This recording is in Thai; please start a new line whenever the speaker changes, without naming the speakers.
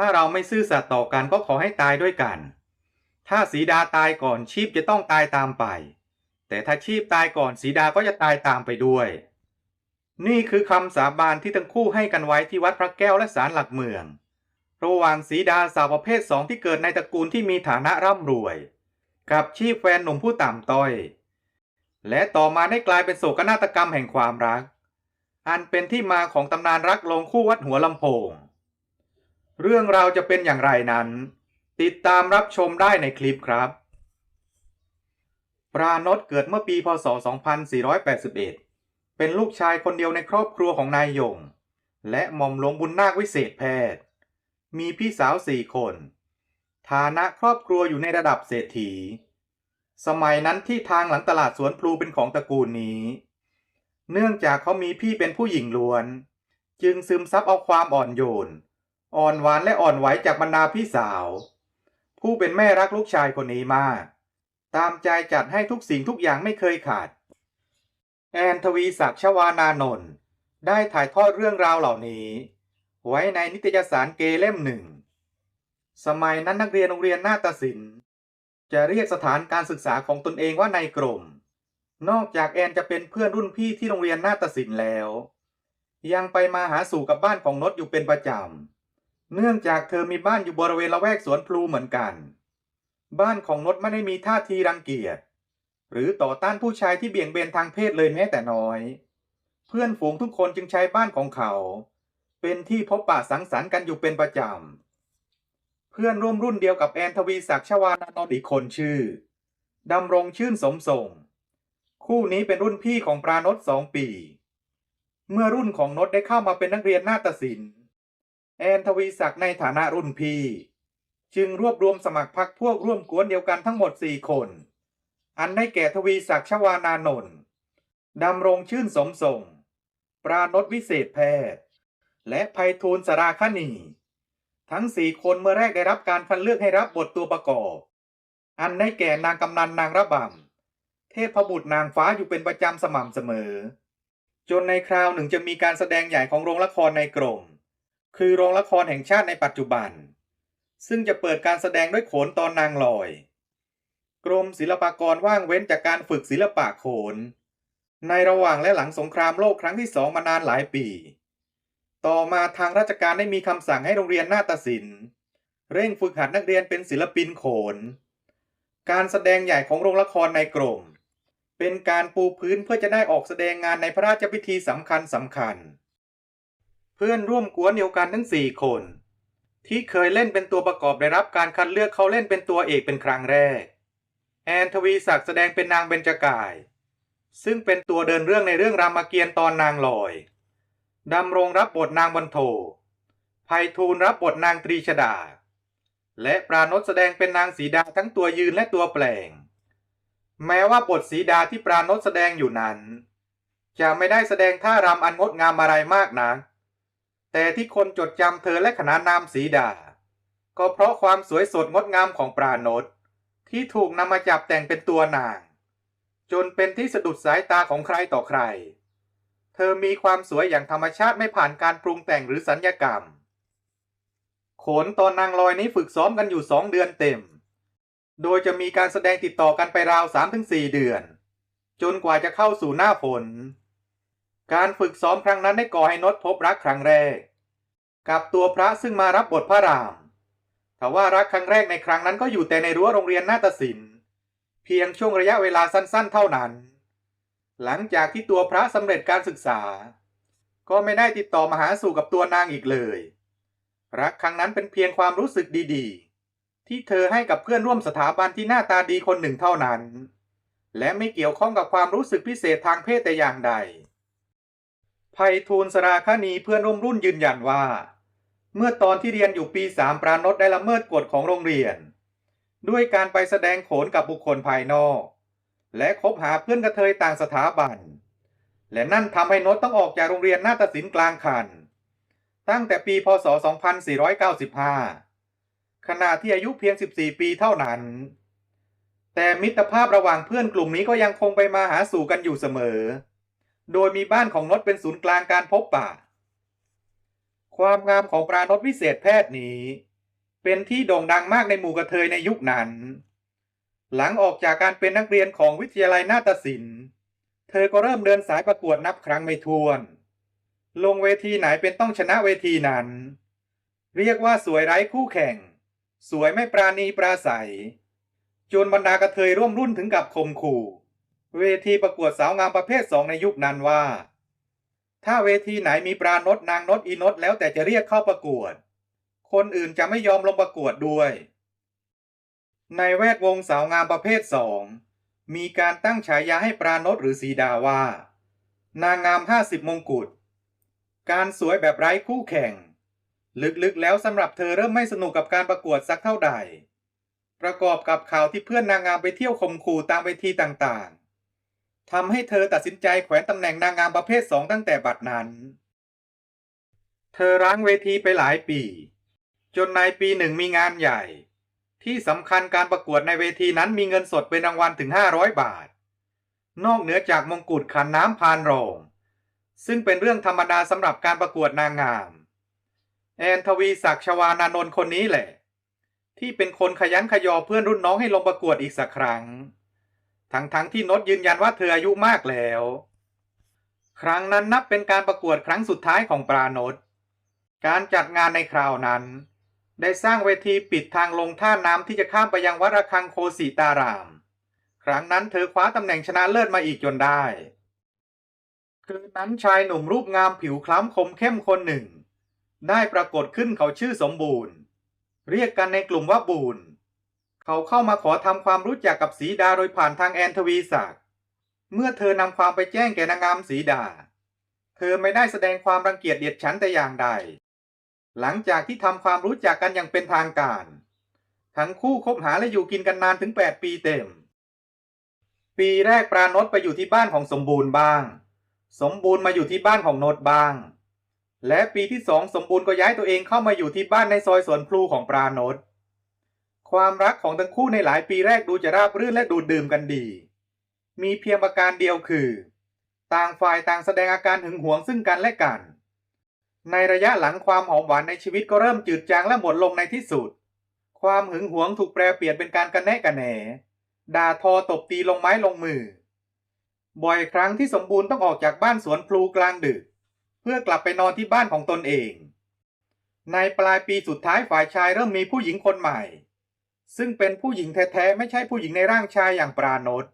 ถ้าเราไม่ซื่อสัตย์ต่อกันก็ขอให้ตายด้วยกัน ถ้าสีดาตายก่อนชีพจะต้องตายตามไป แต่ถ้าชีพตายก่อนสีดาก็จะตายตามไปด้วย นี่คือคำสาบานที่ทั้งคู่ให้กันไว้ที่วัดพระแก้วและศาลหลักเมือง ระหว่างสีดาสาวประเภทสองที่เกิดในตระกูลที่มีฐานะร่ำรวย กับชีพแฟนหนุ่มผู้ต่ำต้อย และต่อมาได้กลายเป็นโศกนาฏกรรมแห่งความรัก อันเป็นที่มาของตำนานรักลงคู่วัดหัวลำโพง เรื่องราวจะเป็นอย่างไรนั้น ติดตามรับชมได้ในคลิปครับ ปราโนตเกิดเมื่อปีพศ 2481 เป็นลูกชายคนเดียวในครอบครัวของนายยง และหม่อมหลวงบุญนาควิเศษแพทย์ มีพี่สาวสี่คน ฐานะครอบครัวอยู่ในระดับเศรษฐี สมัยนั้นที่ทางหลังตลาดสวนพลูเป็นของตระกูลนี้ เนื่องจากเขามีพี่เป็นผู้หญิงล้วน จึงซึมซับเอาความอ่อนโยน อ่อนหวานและอ่อนไหวจากบรรดาพี่สาว ผู้เป็นแม่รักลูกชายคนนี้มาก ตามใจจัดให้ทุกสิ่งทุกอย่างไม่เคยขาด แอนทวีศักดิ์ชวานานนท์ได้ถ่ายทอดเรื่องราวเหล่านี้ ไว้ในนิตยสารเกเล่มหนึ่ง สมัยนั้นนักเรียนโรงเรียนนาฏศิลป์ จะเรียกสถานการศึกษาของตนเองว่าในกรมนอกจากแอนจะเป็นเพื่อนรุ่นพี่ที่โรงเรียนนาฏศิลป์แล้ว ยังไปมาหาสู่กับบ้านของนดอยู่เป็นประจำ เนื่องจากเธอมีบ้านอยู่บริเวณละแวกสวนพลูเหมือนกัน บ้านของนดไม่ได้มีท่าทีรังเกียจ หรือต่อต้านผู้ชายที่เบี่ยงเบนทางเพศเลยแม้แต่น้อย เพื่อนฝูงทุกคนจึงใช้บ้านของเขา เป็นที่พบปะสังสรรค์กันอยู่เป็นประจำ เพื่อนร่วมรุ่นเดียวกับแอนทวีศักดิ์ชวานานนท์อีกคนชื่อดำรงชื่นสมส่ง คู่นี้เป็นรุ่นพี่ของปรานตสองปี เมื่อรุ่นของนดได้เข้ามาเป็นนักเรียนนาฏศิลป์ แอนทวีศักดิ์ในฐานะรุ่นพี่ จึงรวบรวมสมัครพรรคพวกร่วมกวนเดียวกันทั้งหมด 4 คน อันได้แก่ทวีศักดิ์ชวานานนท์ดำรงชื่นสมส่งปราโนวิเศษแพทย์ และภัยทูลสราคณี ทั้งสี่คนเมื่อแรกได้รับการคัดเลือกให้รับบทตัวประกอบ อันได้แก่นางกำนันนางระบำ เทพบุตรนางฟ้าอยู่เป็นประจำสม่ำเสมอ จนในคราวหนึ่งจะมีการแสดงใหญ่ของโรงละครในกรม คือโรงละครแห่งชาติในปัจจุบัน ซึ่งจะเปิดการแสดงด้วยโขนตอนนางลอย กรมศิลปากรว่างเว้นจากการฝึกศิลปะโขน ในระหว่างและหลังสงครามโลกครั้งที่สองมานานหลายปี ต่อมาทางราชการได้มีคำสั่งให้โรงเรียนนาฏศิลป์ เร่งฝึกหัดนักเรียนเป็นศิลปินโขน การแสดงใหญ่ของโรงละครในกรมเป็นการปูพื้นเพื่อจะได้ออกแสดงงานในพระราชพิธีสำคัญสำคัญ เพื่อนร่วมกวนเดียวกันทั้งสี่คน ที่เคยเล่นเป็นตัวประกอบได้รับการคัดเลือกเขาเล่นเป็นตัวเอกเป็นครั้งแรก แอนทวีศักดิ์แสดงเป็นนางเบญจกาย ซึ่งเป็นตัวเดินเรื่องในเรื่องรามเกียรติ์ตอนนางลอยดำรงรับบทนางบรรโทไพฑูรย์รับบทนางตรีชดา และปราโนแสดงเป็นนางสีดาทั้งตัวยืนและตัวแปลง แม้ว่าบทสีดาที่ปราโนแสดงอยู่นั้น จะไม่ได้แสดงท่ารำอันงดงามอะไรมากนัก แต่ที่คนจดจำเธอและขนานนามสีดา ก็เพราะความสวยสดงดงามของปราโนตที่ถูกนำมาจับแต่งเป็นตัวนาง จนเป็นที่สะดุดสายตาของใครต่อใคร เธอมีความสวยอย่างธรรมชาติไม่ผ่านการปรุงแต่งหรือสัญญกรรม โขนตอนนางลอยนี้ฝึกซ้อมกันอยู่สองเดือนเต็ม โดยจะมีการแสดงติดต่อกันไปราว 3-4 เดือน จนกว่าจะเข้าสู่หน้าฝน การฝึกซ้อมครั้งนั้นได้ก่อให้นดพบรักครั้งแรก กับตัวพระซึ่งมารับบทพระรามแต่ว่ารักครั้งแรกในครั้งนั้นก็อยู่แต่ในรั้วโรงเรียนนาฏศิลป์ เพียงช่วงระยะเวลาสั้นๆ เท่านั้น หลังจากที่ตัวพระสำเร็จการศึกษา ก็ไม่ได้ติดต่อมาหาสู่กับตัวนางอีกเลย รักครั้งนั้นเป็นเพียงความรู้สึกดีๆ ที่เธอให้กับเพื่อนร่วมสถาบันที่หน้าตาดีคนหนึ่งเท่านั้น และไม่เกี่ยวข้องกับความรู้สึกพิเศษทางเพศแต่อย่างใด ไพฑูรย์สราคณีเพื่อนร่วมรุ่นยืนยันว่า เมื่อตอนที่เรียนอยู่ปีสามปราโนตได้ละเมิดกฎของโรงเรียน ด้วยการไปแสดงโขนกับบุคคลภายนอก และคบหาเพื่อนกระเทยต่างสถาบัน และนั่นทำให้นตต้องออกจากโรงเรียนนาฏศิลป์กลางคัน ตั้งแต่ปีพศ 2495 ขณะที่อายุเพียง 14 ปีเท่านั้น แต่มิตรภาพระหว่างเพื่อนกลุ่มนี้ก็ยังคงไปมาหาสู่กันอยู่เสมอ โดยมีบ้านของนดเป็นศูนย์กลางการพบปะความงามของปราณตวิเศษแพทย์นี้ เป็นที่โด่งดังมากในหมู่กระเทยในยุคนั้น หลังออกจากการเป็นนักเรียนของวิทยาลัยนาฏศิลป์ เธอก็เริ่มเดินสายประกวดนับครั้งไม่ถ้วน ลงเวทีไหนเป็นต้องชนะเวทีนั้น เรียกว่าสวยไร้คู่แข่ง สวยไม่ปราณีปราศัยจนบรรดากระเทยร่วมรุ่นถึงกับขมขู่ เวทีประกวดสาวงามประเภทสองในยุคนั้นว่า ถ้าเวทีไหนมีปรานดนางนดอีนดแล้วแต่จะเรียกเข้าประกวด คนอื่นจะไม่ยอมลงประกวดด้วย ในแวดวงสาวงามประเภทสองมีการตั้งฉายาให้ปรานดหรือสีดาว่า นางงามห้าสิบมงกุฎการสวยแบบไร้คู่แข่ง ลึกๆแล้วสำหรับเธอเริ่มไม่สนุกกับการประกวดสักเท่าใดประกอบกับข่าวที่เพื่อนนางงามไปเที่ยวขมขู่ตามเวทีต่างๆ ทำให้เธอตัดสินใจแขวนตำแหน่งนางงามประเภทสองตั้งแต่บัดนั้น เธอร้างเวทีไปหลายปี จนในปีหนึ่งมีงานใหญ่ ที่สำคัญการประกวดในเวทีนั้นมีเงินสดเป็นรางวัลถึง 500 บาท นอกเหนือจากมงกุฎขันน้ำพานโรงซึ่งเป็นเรื่องธรรมดาสำหรับการประกวดนางงาม แอนทวีศักชวานานนท์คนนี้แหละ ที่เป็นคนขยันขยอเพื่อนรุ่นน้องให้ลงประกวดอีกสักครั้ง ทั้งๆทที่นดยืนยันว่าเธออายุมากแล้ว ครั้งนั้นนับเป็นการประกวดครั้งสุดท้ายของปรานดการจัดงานในคราวนั้น ได้สร้างเวทีปิดทางลงท่าน้ำที่จะข้ามไปยังวัดระฆังโคสีตาราม ครั้งนั้นเธอคว้าตำแหน่งชนะเลิศมาอีกจนได้ คืนนั้นชายหนุ่มรูปงามผิวคล้ำคมเข้มคนหนึ่ง ได้ปรากฏขึ้นเขาชื่อสมบูรณ์ เรียกกันในกลุ่มว่าบูน เขาเข้ามาขอทำความรู้จักกับสีดาโดยผ่านทางแอนทวีศักดิ์เมื่อเธอนำความไปแจ้งแก่นางงามสีดา เธอไม่ได้แสดงความรังเกียจเดียดฉันแต่อย่างใด หลังจากที่ทำความรู้จักกันอย่างเป็นทางการ ทั้งคู่คบหาและอยู่กินกันนานถึง 8 ปีเต็ม ปีแรกปรานดไปอยู่ที่บ้านของสมบูรณ์บ้าง สมบูรณ์มาอยู่ที่บ้านของโนดบ้าง และปีที่สองสมบูรณ์ก็ย้ายตัวเองเข้ามาอยู่ที่บ้านในซอยสวนพลูของปรานด ความรักของทั้งคู่ในหลายปีแรกดูจะราบรื่นและดูดดื่มกันดี มีเพียงประการเดียวคือ ต่างฝ่ายต่างแสดงอาการหึงหวงซึ่งกันและกัน ในระยะหลังความหอมหวานในชีวิตก็เริ่มจืดจางและหมดลงในที่สุด ความหึงหวงถูกแปลเปลี่ยนเป็นการกันแนะกันแหนด่าทอตบตีลงไม้ลงมือ บ่อยครั้งที่สมบูรณ์ต้องออกจากบ้านสวนพลูกลางดึก เพื่อกลับไปนอนที่บ้านของตนเอง ในปลายปีสุดท้ายฝ่ายชายเริ่มมีผู้หญิงคนใหม่ ซึ่งเป็นผู้หญิงแท้ๆ ไม่ใช่ผู้หญิงในร่างชายอย่างปราโนด